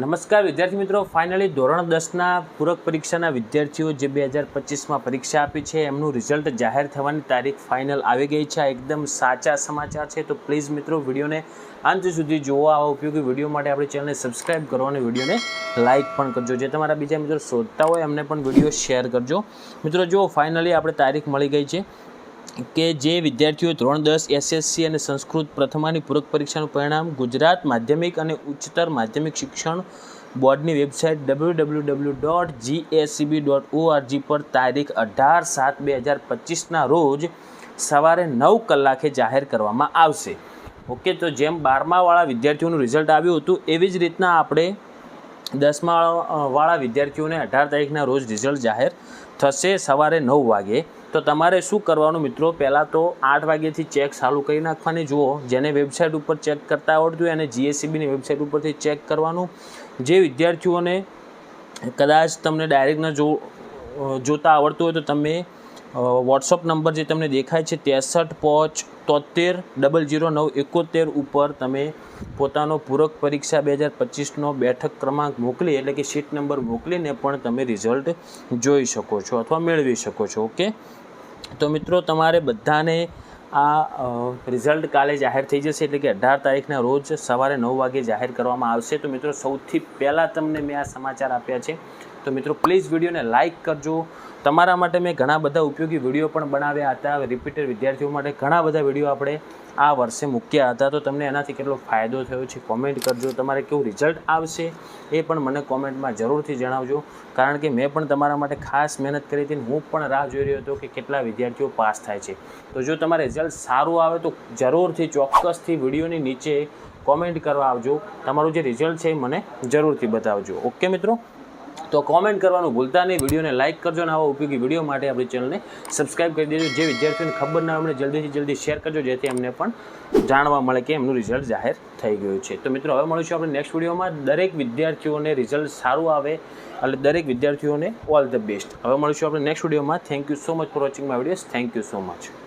નમસ્કાર, વિદ્યાર્થી મિત્રો. ફાઇનલી ધોરણ દસના પૂરક પરીક્ષાના વિદ્યાર્થીઓ જે બે હજાર પચીસમાં પરીક્ષા આપી છે, એમનું રિઝલ્ટ જાહેર થવાની તારીખ ફાઇનલ આવી ગઈ છે. આ એકદમ સાચા સમાચાર છે. તો પ્લીઝ મિત્રો, વિડીયોને અંત સુધી જોવા. આવા ઉપયોગી વીડિયો માટે આપણી ચેનલને સબસ્ક્રાઇબ કરો અને વિડીયોને લાઇક પણ કરજો. જે તમારા બીજા મિત્રો શોધતા હોય, એમને પણ વીડિયો શેર કરજો. મિત્રો જો ફાઇનલી આપણે તારીખ મળી ગઈ છે. કે જે વિદ્યાર્થીઓ ધોરણ દસ એસએસસી અને સંસ્કૃત પ્રથમાની પૂરક પરીક્ષાનું પરિણામ ગુજરાત માધ્યમિક અને ઉચ્ચતર માધ્યમિક શિક્ષણ બોર્ડની website W W W dot GSCB dot ORG પર તારીખ અઢાર સાત બે હજાર પચીસના રોજ સવારે નવ કલાકે જાહેર કરવામાં આવશે. ઓકે, તો જેમ બારમાવાળા વિદ્યાર્થીઓનું રિઝલ્ટ આવ્યું હતું, એવી જ રીતના આપણે દસમા વાળા વિદ્યાર્થીઓને અઢાર તારીખના રોજ રિઝલ્ટ જાહેર થશે સવારે નવ વાગે. તો તમારે શું કરવાનું મિત્રો? પહેલાં તો આઠ વાગ્યાથી ચેક ચાલુ કરી નાખવાની. જુઓ, જેને વેબસાઇટ ઉપર ચેક કરતા આવડતું હોય એને જીએસસીબીની વેબસાઇટ ઉપરથી ચેક કરવાનું. જે વિદ્યાર્થીઓને કદાચ તમને ડાયરેક્ટ જો જોતા આવડતું હોય તો તમે વોટ્સઅપ નંબર જે તમને દેખાય છે ત્રેસઠ પોચ તોતેર ડબલ જીરો નવ એકોતેર ઉપર તમે પોતાનો પૂરક પરીક્ષા બે હજાર પચીસનો બેઠક ક્રમાંક મોકલી, એટલે કે સીટ નંબર મોકલીને પણ તમે રિઝલ્ટ જોઈ શકો છો અથવા મેળવી શકો છો, ઓકે? તો મિત્રો, તમારે બધાને આ રિઝલ્ટ કાલે જાહેર થઈ જશે, એટલે કે અઢાર તારીખના રોજ સવારે નવ વાગે જાહેર કરવામાં આવશે. તો મિત્રો, સૌથી પહેલાં તમને મેં આ સમાચાર આપ્યા છે. તો મિત્રો પ્લીઝ વિડીયોને લાઇક કરજો. તમારા માટે મેં ઘણા બધા ઉપયોગી વીડિયો પણ બનાવ્યા હતા. રિપીટેડ વિદ્યાર્થીઓ માટે ઘણા બધા વીડિયો આપણે આ વર્ષે મૂક્યા હતા. તો તમને એનાથી કેટલો ફાયદો થયો છે કોમેન્ટ કરજો. તમારે કેવું રિઝલ્ટ આવશે એ પણ મને કોમેન્ટમાં જરૂરથી જણાવજો. કારણ કે મેં પણ તમારા માટે ખાસ મહેનત કરી હતી હું પણ રાહ જોઈ રહ્યો હતો કે કેટલા વિદ્યાર્થીઓ પાસ થાય છે. તો જો તમારે રિઝલ્ટ સારું આવે તો જરૂરથી ચોક્કસથી વિડીયોની નીચે કોમેન્ટ કરવા આવજો. તમારું જે રિઝલ્ટ છે એ મને જરૂરથી બતાવજો. ઓકે મિત્રો? તો કોમેન્ટ કરવાનું ભૂલતા નહીં. વિડીયોને લાઇક કરજો અને આવા ઉપયોગી વીડિયો માટે આપણી ચેનલને સબસ્ક્રાઇબ કરી દેજો. જે વિદ્યાર્થીઓને ખબર ના અમને જલ્દીથી જલ્દી શેર કરજો, જેથી એમને પણ જાણવા મળે કે એમનું રિઝલ્ટ જાહેર થઈ ગયું છે. તો મિત્રો, હવે મળીશું આપણે નેક્સ્ટ વિડીયોમાં. દરેક વિદ્યાર્થીઓને રિઝલ્ટ સારું આવે એટલે દરેક વિદ્યાર્થીઓને ઓલ ધ બેસ્ટ હવે મળીશું આપણે નેક્સ્ટ વિડીયોમાં. Thank you so much for watching my videos thank you so much